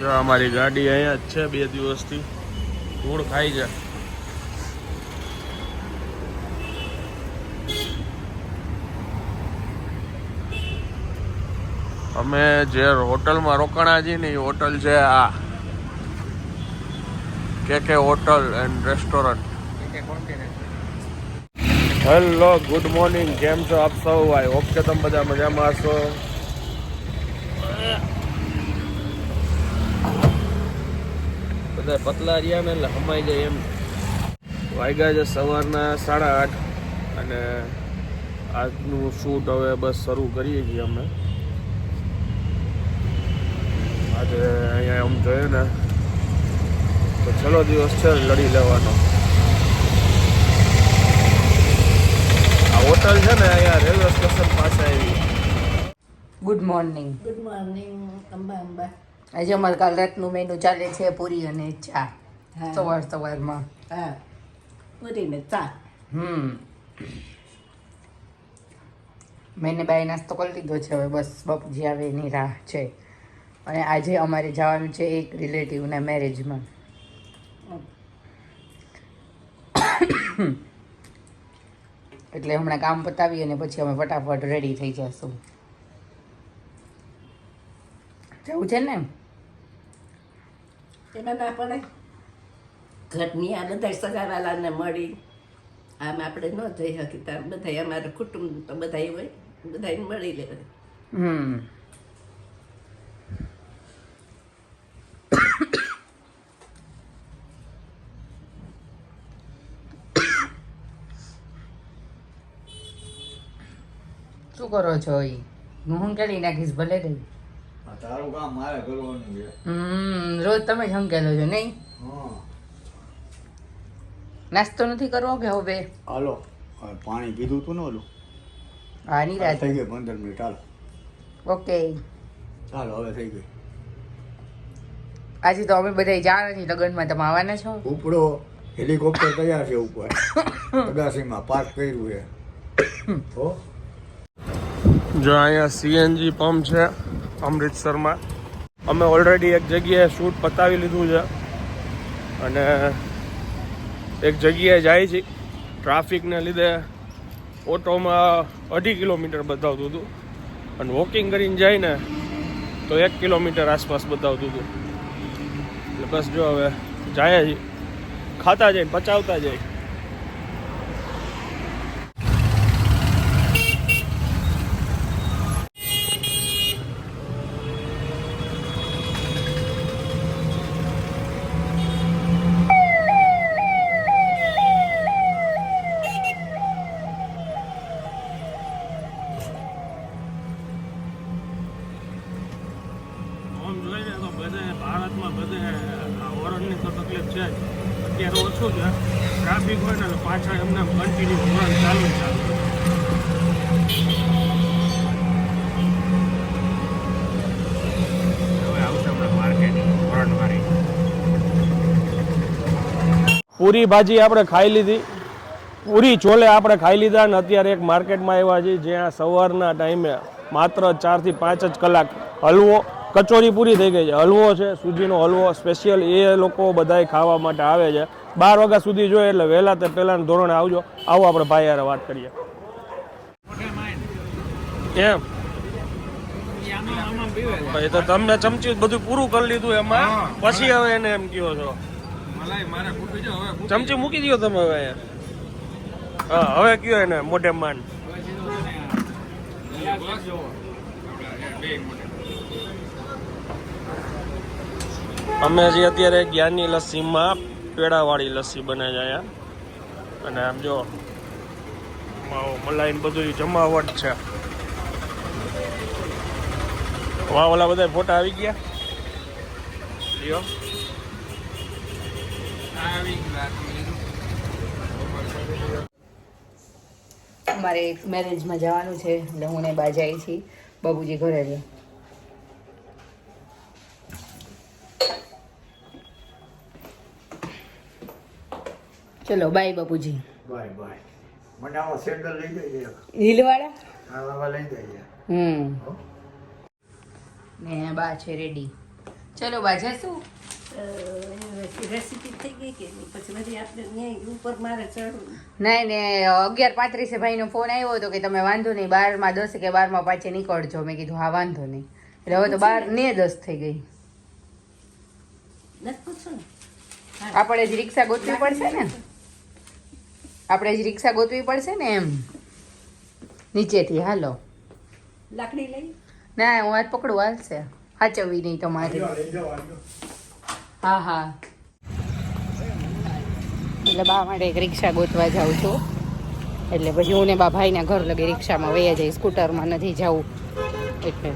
જો અમારી ગાડી અહીંયા જ છે બે દિવસથી. ધૂળ ખાઈ છે. અમે જે હોટલમાં રોકાણા છીએ ને એ હોટલ છે આ. K K hotel and restaurant. Hello, good morning. કેમ છો આપ સૌ? આઈ હોપ કે તમે બધા મજામાં હશો. બધા પતલા રહ્યા ને એટલે હમાઈ જાય એમ. વાગ્યા છે સવારના સાડા આઠ અને આજનું શૂટ હવે બસ શરૂ કરીએ છીએ અમે. આજે અહીંયા આમ જોઈએ ને તો છેલ્લો દિવસ છે લડી લેવાનો. આ હોટલ છે ને અહીંયા રેલવે સ્ટેશન પાસે આવી. Good morning good morning Amba Amba. આજે અમારે કાલ રાતનું મેનુ ચાલે છે પૂરી અને ચા. સવાર સવારમાં. હા. પૂરીને ચા. હમ. મેને બાય નાસ્તો કરી લીધો છે હવે બસ બાપુજી આવે એની રાહ છે. અને આજે અમારે જવાનું છે એક રિલેટિવના મેરેજમાં એટલે હમણાં કામ પતાવી અને પછી અમે ફટાફટ રેડી થઈ જશું. જવું છે ને એમાં? ના પડે. ઘરની આ બધા સગાવાલાને મળી આમ આપણે ન જઈ શકી તાર બધા અમારે કુટુંબ તો બધા હોય બધા મળી લે હમ. શું કરો છો એ હું હંકેલી નાખીશ ભલે રહી. તારું કામ મારે કરવાનું છે. હમ રોજ તમે જ છો નહીં? હા. નાસ્તો નથી કરવો કે હવે? હાલો પાણી પીધું તું ને ઓલું? હા ની રાત થઈ ગઈ પંદર મિનિટ હાલો. ઓકે. ચાલો હવે થઈ ગઈ આજે તો અમે બધા જાણ નથી લગ્નમાં તમે આવવાના છો? ઉપડો હેલિકોપ્ટર તૈયાર છે ઉપર. અગાસીમાં પાર્ક કર્યું છે. હો. જો અહીંયા સીએનજી પંપ છે. અમૃતસરમાં અમે ઓલરેડી એક જગ્યાએ શૂટ પતાવી લીધું છે. અને એક જગ્યાએ જાય છે. ટ્રાફિકને લીધે ઓટોમાં અઢી કિલોમીટર બતાવતું હતું. અને વોકિંગ કરીને જાય ને તો એક કિલોમીટર આસપાસ બતાવતું હતું. એટલે બસ જો હવે જાય છે. ખાતા જાય પચાવતા જાય આમ જોઈએ તો બધે ભારતમાં બધે આ હોરનની તો તકલીફ છે જ. અત્યારે ઓછું છે ટ્રાફિક હોય ને એટલે પાછળ એમને કન્ટિન્યુ હોરન ચાલુ જ ચાલુ હવે આવશે હમણાં માર્કેટ હોરનવાળી પૂરી ભાજી આપણે ખાઈ લીધી. પૂરી ચોલે આપણે ખાઈ લીધા ને અત્યારે એક માર્કેટમાં આવ્યા છીએ જ્યાં સવારના ટાઈમે માત્ર ચારથી પાંચ જ કલાક હલવો કચોરી પૂરી થઈ ગઈ છે. હલવો છે સૂજીનો હલવો સ્પેશિયલ એ લોકો બધાય ખાવા માટે આવે છે. બાર વાગ્યા સુધી જોઈએ એટલે વહેલા તે પહેલાં ધોરણે આવજો. આવો આપણે ભાઈ યાર વાત કરીએ. એમ ભાઈ તો તમને ચમચી બધું પૂરું કરી લીધું એમાં. પછી હવે એને એમ કયો છો. ચમચી મૂકી દો તમે હવે હા હવે કયો એને મોઢે. માન અમે હજી અત્યારે જ્ઞાનની લસ્સીમાં પેડાવાળી લસ્સી બને અહીંયા અને આમ જો માવો મલાઈ બધું જમાવટ છે. વાહ ઓલા બધા ફોટા આવી ગયા? લ્યો. અમારે એક મેરેજમાં જવાનું છે એટલે હું ને બા જાય છીએ બાબુજી ઘરે છે. ચલો બાય બાપુજી બાય બાય મને આવો સેન્ડલ લઈ જઈએ હિલવાળા? આવા લઈ જઈએ હમ. ને બા છે રેડી ચલો બાજા શું રેસીપી થઈ ગઈ કે નહીં? ને અગિયાર પાંત્રીસે ભાઈનો ફોન આવ્યો હતો કે તમે વાંધો નહીં બારમાં દસ કે બારમાં પાછી નીકળજો. મેં કીધું હા વાંધો નહીં. એટલે હવે તો બાર ને દસ થઈ ગઈ. આપણે જ રિક્ષા ગોતવી પડશે ને? આપણે જ રિક્ષા ગોતવી પડશે ને એમ? નીચેથી હાલો. લાકડી લઈ? ના હું આજ પકડું હાલશે. હાચવવી નહીં તમારી. હા હા. એટલે બા માટે એક રિક્ષા ગોતવા જાઉં છું. એટલે પછી હું ને બા ભાઈના ઘર લગી રિક્ષામાં વયા જાય સ્કૂટરમાં નથી જવું એટલે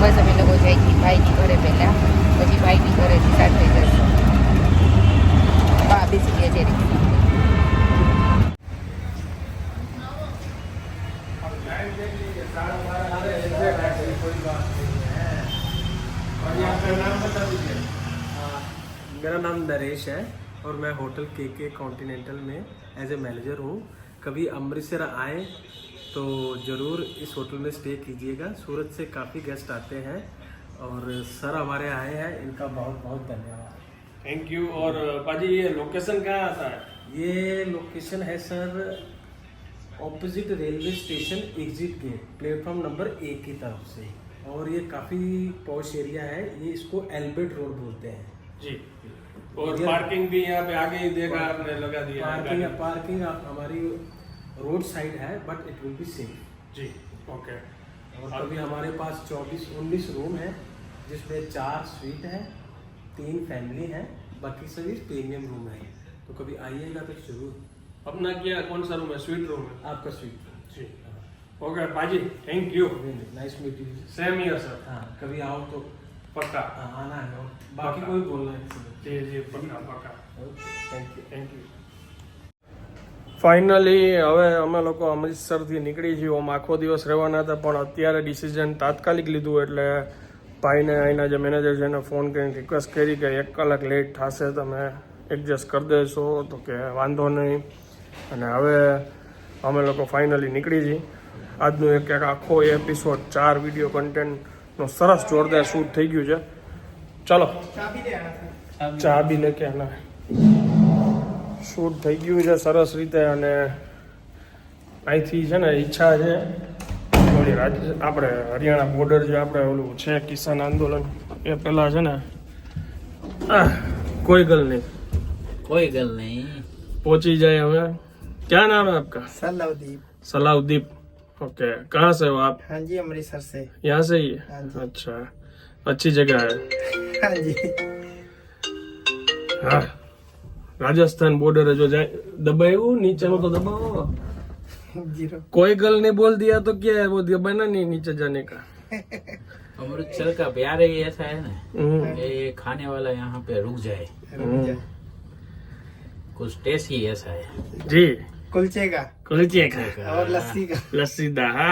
બસ અમે લોકો જઈ છીએ ભાઈની ઘરે પહેલા. પછી ભાઈની ઘરેથી સાથે જશું. બા બેસી ગયા છે રિક્ષામાં मेरा नाम नरेश है और मैं होटल के के कॉन्टिनेंटल में एज ए मैनेजर हूँ। कभी अमृतसर आए तो ज़रूर इस होटल में स्टे कीजिएगा। सूरत से काफ़ी गेस्ट आते हैं और सर हमारे आए हैं। इनका बहुत बहुत धन्यवाद। थैंक यू और पाजी ये लोकेशन कहाँ आता है ये लोकेशन है sir opposite railway station exit gate platform number एक की तरफ़ से। और ये काफ़ी पॉश एरिया है। ये इसको एल्बर्ट रोड बोलते हैं। जी। और पार्किंग भी यहाँ पे आगे ही देखा आपने लगा दिया पार्किंग गाड़ी। पार्किंग आप हमारी रोड साइड है but it will be safe ji okay और अभी हमारे पास चौबीस उन्नीस रूम है जिसमें चार स्वीट है तीन फैमिली है बाकी सभी प्रीमियम रूम है। तो कभी आइएगा तो ज़रूर। अपना क्या कौन सा रूम है? स्वीट रूम है? आपका स्वीट रूम जी ओके पाजी thank you nice meeting same year sir हाँ कभी आओ तो પક્કા. હા ના બાકી કોઈ બોલના જે જે પક્કા પક્કા. Thank you thank you finally હવે અમે લોકો અમૃતસરથી નીકળી છીએ. ઓમ આખો દિવસ રહેવાના હતા પણ અત્યારે ડિસિઝન તાત્કાલિક લીધું એટલે ભાઈને અહીંના જે મેનેજર છે એને ફોન કરીને રિક્વેસ્ટ કરી કે એક કલાક લેટ થશે તમે એડજસ્ટ કરી દેશો તો કે વાંધો નહીં. અને હવે અમે લોકો ફાઇનલી નીકળી છીએ. આજનું એક એક આખો એપિસોડ ચાર વીડિયો કન્ટેન્ટ નો સરસ જોરદાર શૂટ થઈ ગયું છે. ચાલો. ચા બી લે કે શૂટ થઈ ગયું છે સરસ રીતે અને અહીંથી છે ને ઈચ્છા છે આપણે હરિયાણા બોર્ડર જે આપણે ઓલું છે કિસાન આંદોલન એ પહેલાં છે ને કોઈ ગલ નહીં. કોઈ ગલ નહીં. પહોંચી જાય હવે. ક્યાં નામ હે આપકા? સલાઉદ્દીપ સલાઉદ્દીપ ओके कहाँ से हो आप? हाँ जी अमृतसर से। यहाँ से ही? हाँ है जी। अच्छा अच्छी जगह है। हाँ जी। हाँ राजस्थान बॉर्डर है जो जाए दबाए नीचे वो तो दबाओ। ज़ीरो। कोई गल नहीं बोल दिया तो क्या है वो दबाना नहीं नीचे जाने का। अमृतसर का प्यार ही ऐसा है ना हम्म, ये खाने वाला यहाँ पे रुक जाए। रुक जा। कुछ टेस्ट ही ऐसा है। जी। कुलचे का कुलचे का और लस्सी का લસ્સી દા હા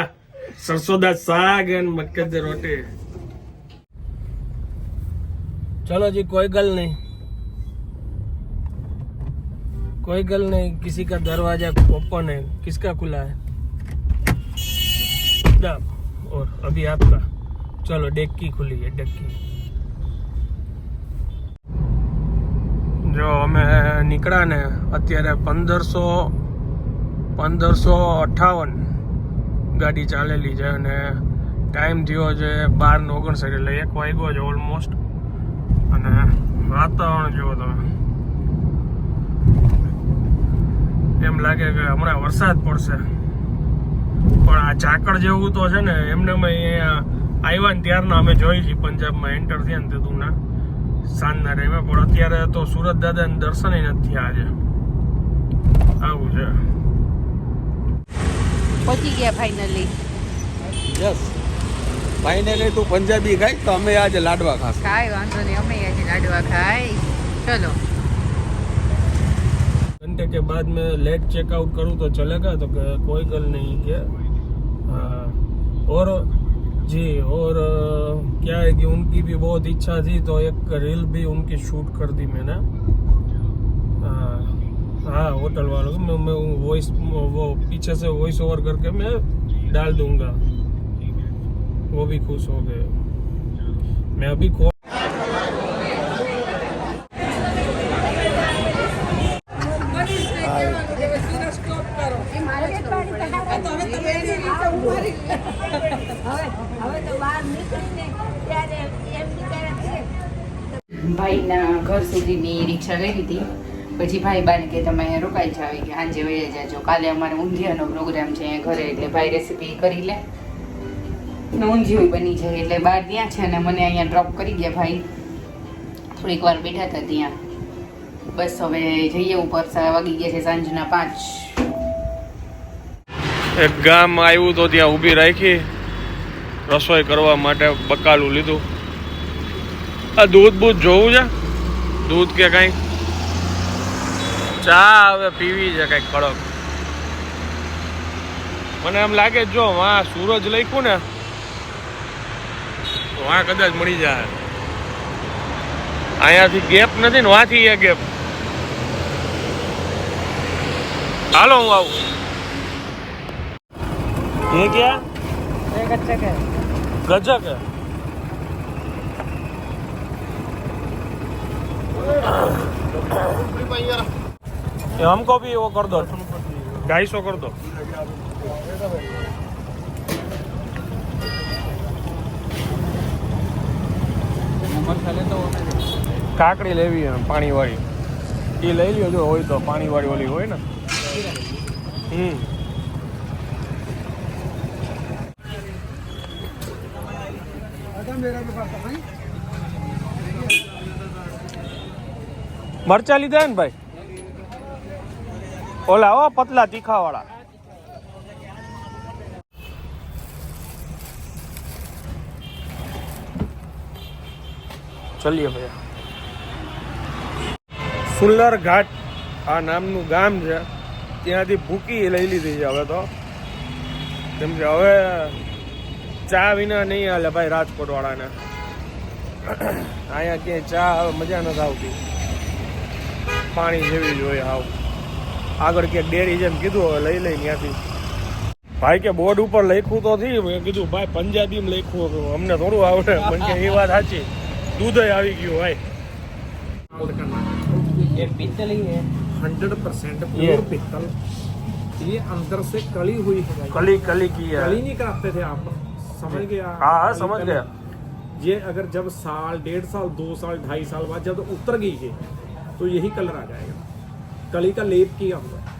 સરસો દા સાગ એન્ડ મક્કે દી રોટી चलो जी कोई गल नहीं कोई गल नहीं किसी का दरवाजा ओपन है किसका खुला है दा, और अभी आपका चलो डेक्की खुली है डेक्की જો અમે નીકળ્યા ને અત્યારે પંદરસો પંદરસો અઠાવન ગાડી ચાલેલી છે અને ટાઈમ થયો છે બાર ને ઓગણસાઠ એટલે એક વાગ્યો છે ઓલમોસ્ટ અને વાતાવરણ જુઓ તમે. એમ લાગે કે હમણાં વરસાદ પડશે. પણ આ ઝાકળ જેવું તો છે ને, એમને અહીંયા આવ્યા ને ત્યારના અમે જોઈ છીએ પંજાબમાં એન્ટર થયા ને તે તું સાંજના ટાઈમે પણ અત્યારે તો સુરત દાદાને દર્શન નથી આજે. આવું છે. પહોંચી ગયા ફાઇનલી યસ ફાઇનલી તું પંજાબી ખાઈ તો અમે આજે લાડવા ખાશું કાંઈ વાંધો નહીં અમે આજે લાડવા ખાઈ ચલો घंटे के बाद में लेट चेकआउट करूँ तो चलेगा तो कि कोई गल नहीं है हाँ, और जी और अ, क्या है कि उनकी भी बहुत इच्छा थी तो एक रील भी उनकी शूट कर दी मैंने हाँ, हाँ होटल वालों को मैं मैं वॉइस वो पीछे से वॉइस ओवर करके मैं डाल दूंगा वो भी खुश हो गए मैं अभी खो ભાઈના ઘર સુધીની રિક્ષા લઈ લીધી પછી ભાઈ બાને કે તમે અહીંયા રોકાઈ જાવ કે સાંજે વહી જાજો. કાલે અમારે ઊંધિયાનો પ્રોગ્રામ છે અહીંયા ઘરે, એટલે ભાઈ રેસીપી કરી લે. ને ઊંધિયું બની જાય, એટલે બહાર ત્યાં છે અને મને અહીંયા ડ્રોપ કરી ગયા ભાઈ. થોડીક વાર બેઠા હતા ત્યાં. બસ હવે જઈએ ઉપર વાગી ગયા છે સાંજના પાંચ. એક ગામ આવ્યું તો ત્યાં ઊભી રાખી, રસોઈ કરવા માટે બકાલું લીધું. આ દૂધ બૂધ જોવું છે? દૂધ કે કાંઈ? ચા હવે પીવી છે કાંઈક કડક મને એમ લાગે જો વાં સૂરજ લખ્યું ને તો વાં કદાચ મળી જાય અહીંયાથી ગેપ નથી ને વાંથી એ ગેપ હાલો હું આવું ये क्या गजक है गजक है ये हमको भी वो कर दो ढाई सौ कर दो કાકડી લેવી એમ પાણી વાળી એ લઈ લ્યો જો હોય તો પાણી વાળી ઓલી હોય ને હમ મરચા લીધા ને ભાઈ ઓલા હો પતલા તીખા વાળા ચલીએ ભાઈ. સુલ્લર ઘાટ આ નામનું ગામ છે. ત્યાંથી ભૂકી લઈ લીધી છે હવે તો. કેમ કે હવે ચા વિના નહીં હાલે ભાઈ રાજકોટ વાળાને અહીંયા ક્યાંય ચા હવે મજા નથી આવતી. પાણી જેવી જોઈએ હાવ. આગળ ક્યાંક ડેરી જેમ કીધું હવે લઈ લઈ ત્યાંથી ભાઈ કે બોર્ડ ઉપર લખ્યું તો થી મેં કીધું ભાઈ પંજાબીમાં લખ્યું હતું અમને થોડું આવડે પણ કે એ વાત સાચી દૂધ આવી ગયું ભાઈ ये पीतल ही है हंड्रेड परसेंट ये। प्योर पित्तल ये अंदर से कली हुई है भाई। कली कली की है कली नहीं कराते थे आप समझ गए आप? हाँ हाँ कली- समझ कली- गया ये अगर जब साल डेढ़ साल दो साल ढाई साल बाद जब उतर गई है तो यही कलर आ जाएगा कली का लेप किया हुआ है।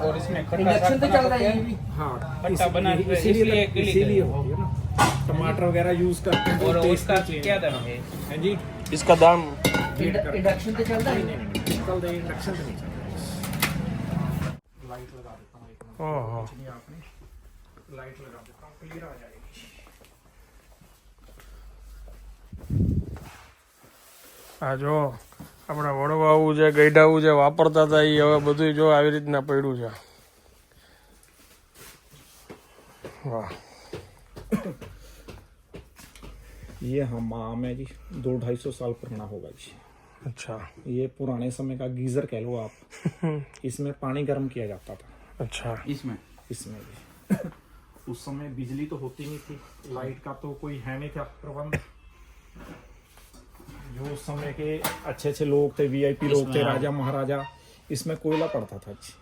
और इसमें इंडक्शन तो चल रहा है। हाँ खट्टा इस- बना यही- हुआ है, इसीलिए इसीलिए कली। हो गया ना। टमाटर वगैरह यूज़ करते हैं और तो change क्या है। दाम है? हैं जी। इसका दाम इंडक्शन तो चलता नहीं नहीं नहीं कल दे इंडक्शन नहीं चल रहा लाइट लगा देता हूँ एक मिनट ओहो। आपने। लाइट लगा देता हूँ क्लियर आ जाएगी। આ જો આપણા વડવાવું છે ગઈઢાવું છે વાપરતા હતા એ હવે બધું જો આવી રીતના પડ્યું છે વાહ ये हम आम है जी दो ढाई सौ साल पुराना होगा जी અચ્છા ये पुराने समय का गीजर कह लो आप इसमें पानी गर्म किया जाता था અચ્છા इसमें इसमें भी उस समय बिजली तो होती नहीं थी लाइट का तो कोई है नहीं था प्रबंध जो उस समय के अच्छे अच्छे लोग थे वीआईपी लोग थे हाँ। राजा महाराजा इसमें कोयला पड़ता था अच्छी।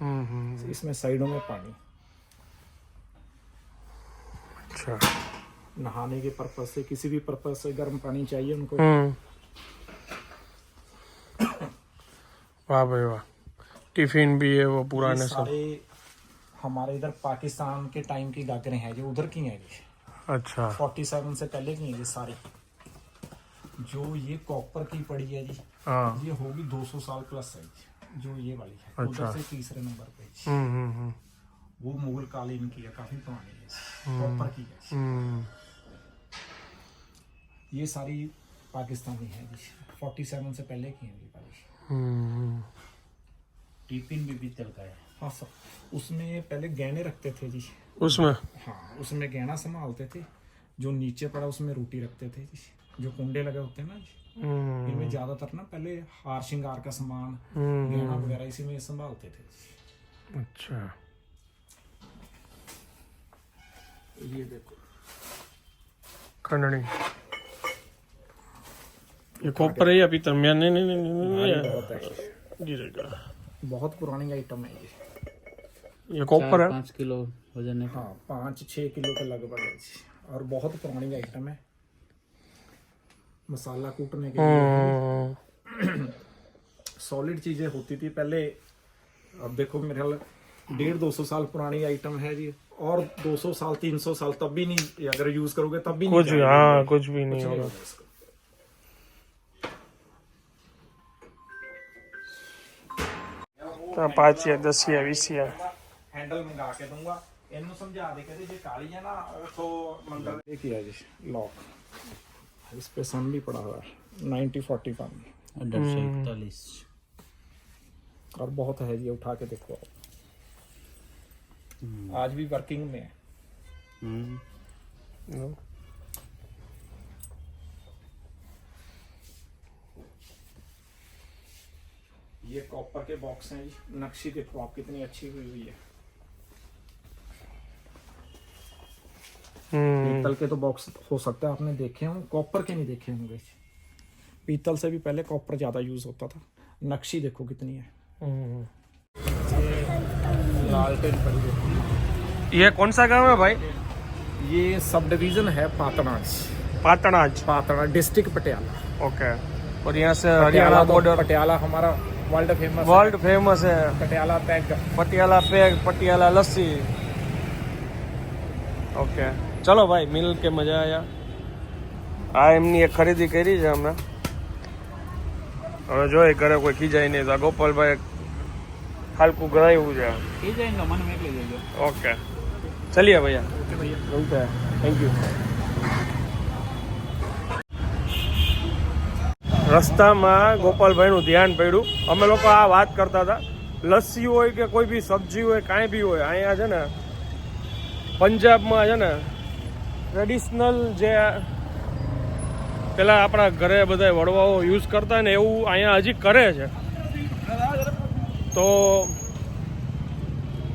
हम्म, हम्म। तो इसमें साइडों में पानी। अच्छा। नहाने के पर्पज से किसी भी पर्पज से गर्म पानी चाहिए उनको। हम्म। वाह भाई वाह। टिफ़िन भी है वो पुराने सब। हमारे इधर पाकिस्तान के टाइम की गागरे हैं जो उधर की हैं। ये अच्छा। 47 से पहले की हैं ये सारी। जो ये कॉपर की पड़ी है जी हाँ। ये होगी 200 साल प्लस है जी, जो ये वाली है। अच्छा। उधर से तीसरे नंबर पे जी। हम्म हम्म हम्म। वो मुगल कालीन की है काफ़ी पुरानी है कॉपर की है ये सारी पाकिस्तानी है जी फोर्टी सेवन से पहले की है ये वाली। हम्म। टिफ़िन भी पीतल का है। हाँ सर उसमें पहले गहने रखते थे जी। उसमें? हाँ उसमें गहना संभालते थे जो नीचे पड़ा उसमें रोटी रखते थे जी। जो कुंडे लगे होते हैं ना हम्म। इनमें ज़्यादातर ना पहले हार श्रृंगार का सामान हम्म, गहना वगैरह इसी में संभालते थे। अच्छा। ये देखो। खंडनी ये कॉपर है या पीतल मैं नहीं नहीं नहीं नहीं, नहीं, बहुत गिरेगा बहुत पुरानी आइटम है ये। ये कॉपर है? पाँच किलो वज़न है। हाँ पाँच छः किलो के लगभग है और बहुत पुरानी आइटम है। मसाला कूटने के लिए हम्म, सॉलिड चीजें होती थी पहले अब देखो मेरे ख्याल डेढ़ दो सौ साल पुरानी आइटम है जी और 200 साल 300 साल तब भी नहीं अगर यूज करोगे तब भी नहीं कुछ जाएगा। हाँ कुछ भी नहीं कुछ नहीं होगा होगा इसका। ਤਾਂ ਪਾਚੀਆ ਦਸੀਆ ਵਿਸੀਆ हैंडल मंगा के दूंगा ਇਹਨੂੰ ਸਮਝਾ ਦੇ ਕਹਿੰਦੇ ਜੇ ਕਾਲੀ ਹੈ ਨਾ ਉਥੋਂ ਮੰਗਲ ਇਹ ਕੀ ਹੈ ਜੀ लॉक इस पे सन भी पड़ा हुआ है 90 41 अठारह सौ इकतालीस और बहुत है ये उठा के देखो आप। आज भी वर्किंग में है। ये कॉपर के बॉक्स हैं जी। नक्शी देखो आप कितनी अच्छी हुई हुई है हम्म पीतल के तो बॉक्स हो सकता है आपने देखे हों। कॉपर के नहीं देखे होंगे। पीतल से भी पहले कॉपर ज़्यादा यूज़ होता था। नक्शी देखो कितनी है। ये कौन सा गाँव है भाई? ये सब डिवीज़न है पातनाज पातनाज पातना डिस्ट्रिक्ट पटियाला। ओके और यहाँ से हरियाणा तो बॉर्डर पटियाला हमारा वर्ल्ड फ़ेमस वर्ल्ड फ़ेमस है। पटियाला पैग पटियाला पैग पटियाला लस्सी। ओके ચલો ભાઈ મિલ કે મજા આયા. આ એમની એક ખરીદી કરી છે અમે હવે જોઈએ ઘરે કોઈ ખીજાય નહીં તો ગોપાલભાઈ હાલકું ગરાયું છે. એ જાય તો મને મોકલી દેજો. ઓકે. ચલીએ ભૈયા. મિલતે થેન્ક યુ રસ્તામાં ગોપાલભાઈનું ધ્યાન પડ્યું. અમે લોકો આ વાત કરતા હતા. લસ્સી હોય કે કોઈ બી સબ્જી હોય કાંઈ બી હોય અહીંયા છે ને પંજાબમાં છે ને ટ્રેડિશનલ જે પેલા આપણા ઘરે બધા વડવાઓ યુઝ કરતા ને એવું અહીંયા હજી કરે છે. તો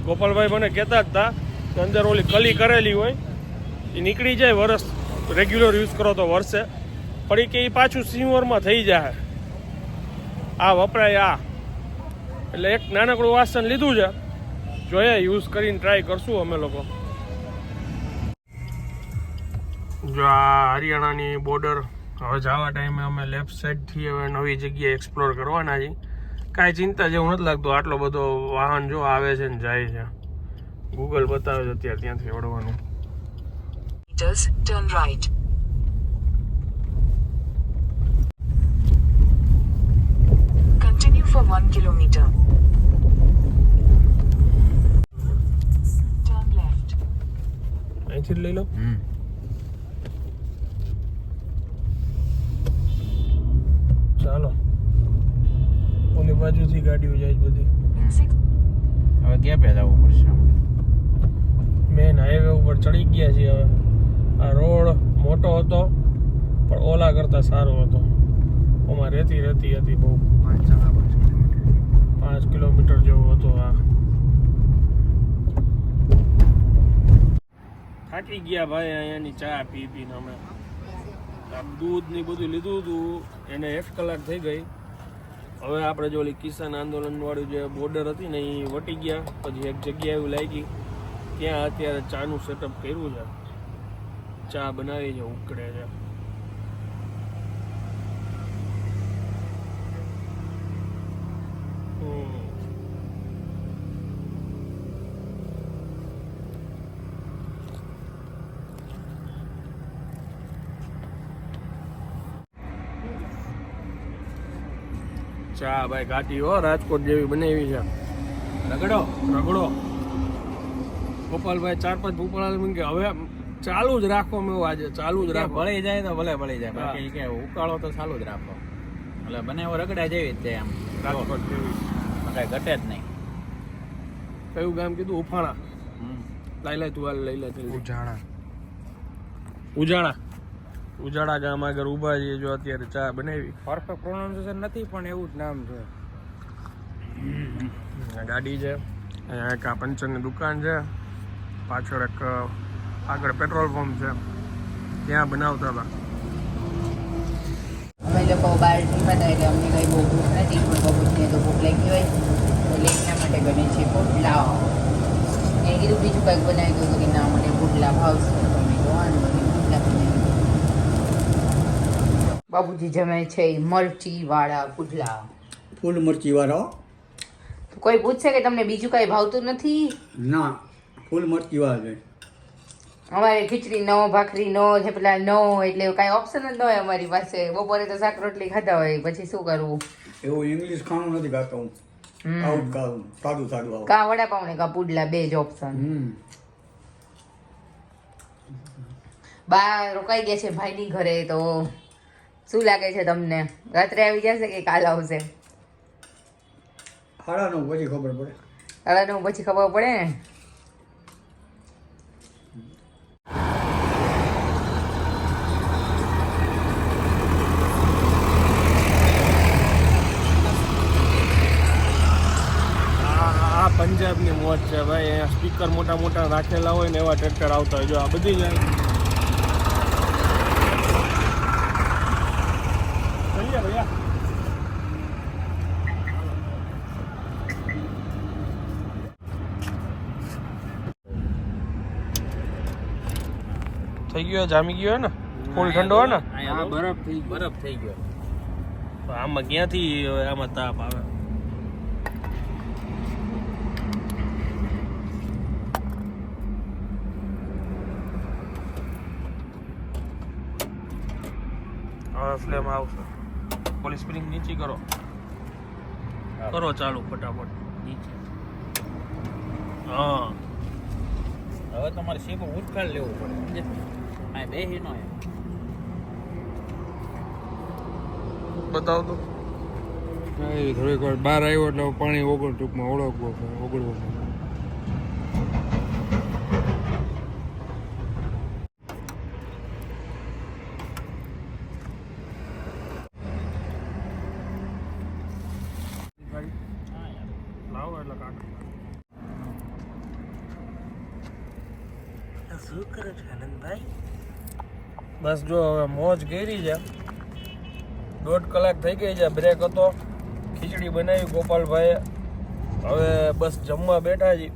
ગોપાલભાઈ મને કહેતા હતા કે અંદર ઓલી કલી કરેલી હોય એ નીકળી જાય વરસ રેગ્યુલર યુઝ કરો તો વરસે પણ એ કે એ પાછું સિંવરમાં થઈ જાય આ વપરાય આ. એટલે એક નાનકડું વાસણ લીધું છે. જોઈએ યુઝ કરીને ટ્રાય કરશું અમે લોકો. જો આ હરિયાણાની બોર્ડર હવે જવા ટાઈમે અમે લેફ્ટ સાઈડથી હવે નવી જગ્યાએ એક્સપ્લોર કરવાના છીએ. કાંઈ ચિંતા જેવું નથી લાગતું આટલો બધો વાહન જો આવે છે ને જાય છે. ગૂગલ બતાવે છે અત્યારે ત્યાંથી વળવાનું. Turn right continue for for 1 kilometer. Turn left. અહીંથી લઈ લો. ચાલો બાજુથી ગાડીઓ જાય છે બધી. In 6 હવે ગેપે જવું પડશે મેન હાઈવે ઉપર ચડી ગયા છીએ હવે. આ રોડ મોટો હતો પણ ઓલા કરતા સારો હતો. ઓમાં રેતી રેતી હતી બહુ. પાંચ કિલોમીટર જેવો. હતો આ. થાકી ગયા ભાઈ અહીંયાની ચા પી પીને અમે આ દૂધ ને બધું લીધું હતું એને એક કલાક થઈ ગઈ. હવે આપણે જો ઓલી કિસાન આંદોલન વાળું જે બોર્ડર હતી ને એ વટી ગયા. પછી એક જગ્યા એવું લાગી ત્યાં અત્યારે ચાનું સેટઅપ કર્યું છે? ચા બનાવી છે, ઉકળે છે હમ. ચા ભાઈ ઘાટી હો રાજકોટ જેવી બનાવી છે. રગડો રગડો. ગોપાલભાઈ ચાર પાંચ ભૂપળા કે હવે ચાલુ જ રાખો મેં આજે ચાલુ જ રાખો ભળી જાય તો ભલે ભળી જાય. બાકી કે ઉકાળો તો ચાલુ જ રાખો. એટલે બને એવો રગડા જેવી જ છે આમ રાજકોટ જેવી. કઈ ઘટે જ નહીં. કયું ગામ કીધું? ઉફાણા. હમ. લઈ લે તું લઈ લે ઉજાણા. ઉજાણા. ઉજાણા ગામ આગળ ઊભા છીએ જો અત્યારે ચા બનાવી. પરફેક્ટ પ્રોનાઉન્સિએશન નથી પણ એવું જ નામ છે. ગાડી છે અહીંયા એક આ પંચરની દુકાન છે પાછળ એક આગળ પેટ્રોલ પંપ છે. ત્યાં બનાવતા હતા. અમે લોકો બહાર એટલે અમને કંઈ બહુ ભૂખ નથી પણ બપોરને તો ભૂખ લાગી હોય. એટલે એના માટે બને છે પુડલા મેં કીધું બીજું કંઈક બનાવી દઉં તો કે ના મને પુડલા ભાવશે. તો જોવાનું પુડલા બનાવી બાબુજી જમે છે મરચી વાળા પુડલા. ફૂલ મરચી વાળો કોઈ પૂછશે કે તમને બીજું કઈ ભાવતું નથી? ના ફૂલ મરચી વાળા છે. અમારે ખીચડી નો ભાખરી નો થેપલા નો એટલે કાંઈ ઓપ્શન જ ન હોય અમારી પાસે. બપોરે તો શાક રોટલી ખાતા હોય પછી શું કરવું? એવું ઇંગ્લિશ ખાણું નથી ખાતો હું. આવું ખાવું સાદું સાદું આવું. કા વડાપાઉં ને કા પુડલા બે જ ઓપ્શન બા રોકાઈ ગયા છે ભાઈની ઘરે તો શું લાગે છે તમને? રાત્રે આવી જશે કે કાલ આવશે? સાડા નવ પછી ખબર પડે. સાડા નવ પછી ખબર પડે ને? પંજાબની મોજ છે ભાઈ. અહીંયા સ્પીકર મોટા મોટા રાખેલા હોય ને એવા ટ્રેક્ટર આવતા હોય. જો આ બધી જાય ચલીએ ભૈયા થઈ ગયો જામી ગયો હે ને? ફૂલ ઠંડો હે ને? અહીંયા બરફ થઈ બરફ થઈ ગયો. તો આમાં ક્યાંથી હવે આમાં તાપ આવે. હવે ફ્લેમ આવશે. સ્પ્રિંગ નીચી કરો. કરો ચાલુ ફટાફટ. નીચે. હા. હવે તમારે શેપ ઉઠકાળ લેવો પડે. સમજે? આ બે હિનો એમ. બતાવ તો. થોડીક વાર બહાર આવ્યો એટલે પાણી ઓગળ ટૂંકમાં ઓળખવો ઓગળવો લાવો એટલે કાઢો શું કરે છે આનંદભાઈ બસ જો હવે મોજ કરી છે. દોઢ કલાક થઈ ગઈ છે બ્રેક હતો. ખીચડી બનાવી ગોપાલભાઈએ. હવે બસ જમવા બેઠા છીએ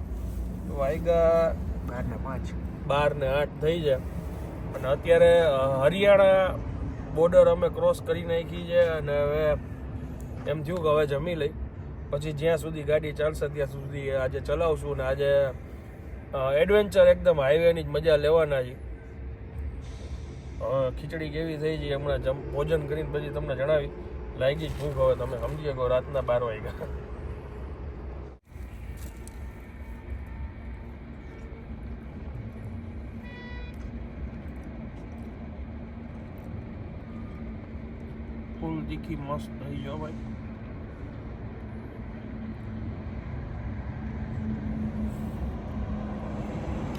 વાગ્યા બાર ને પાંચ. બાર ને આઠ થઈ છે. અને અત્યારે હરિયાણા બોર્ડર અમે ક્રોસ કરી નાખી છે અને હવે એમ થયું કે હવે જમી લઈ. પછી જ્યાં સુધી ગાડી ચાલશે ત્યાં સુધી આજે ચલાવશું ને આજે એડવેન્ચર એકદમ હાઈવેની જ મજા લેવાના છે. હવે ખીચડી કેવી થઈ છે હમણાં જમ ભોજન કરીને પછી તમને જણાવી. લાગી જ ભૂખ હવે તમે સમજી શકો, રાતના બાર વાગ્યા. ફૂલ તીખી મસ્ત થઈ ગયો ભાઈ.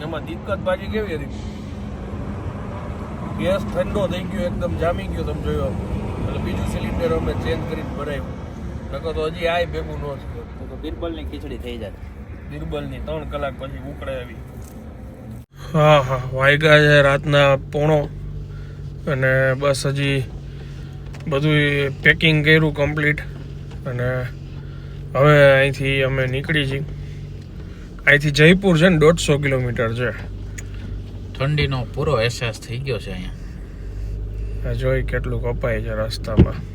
એમાં દિક્કત બાકી કેવી હતી? ગેસ ઠંડો થઈ ગયો એકદમ જામી ગયો તમે જોયો. એટલે બીજું સિલિન્ડર અમે ચેન્જ કરીને ભરાયું. નકર તો હજી આય ભેગું ન થયું. તો તો બિરબલની ખીચડી થઈ જાય બિરબલની ત્રણ કલાક પછી ઉકળે આવી. હા હા વાયગા છે રાતના પોણો. અને બસ હજી બધું પેકિંગ કર્યું કમ્પ્લીટ અને હવે અહીંથી અમે નીકળી છીએ. અહીંથી જયપુર છે ને દોઢસો કિલોમીટર છે. ઠંડીનો પૂરો અહેસાસ થઈ ગયો છે અહીંયા. જોઈ કેટલું કપાય છે રસ્તામાં.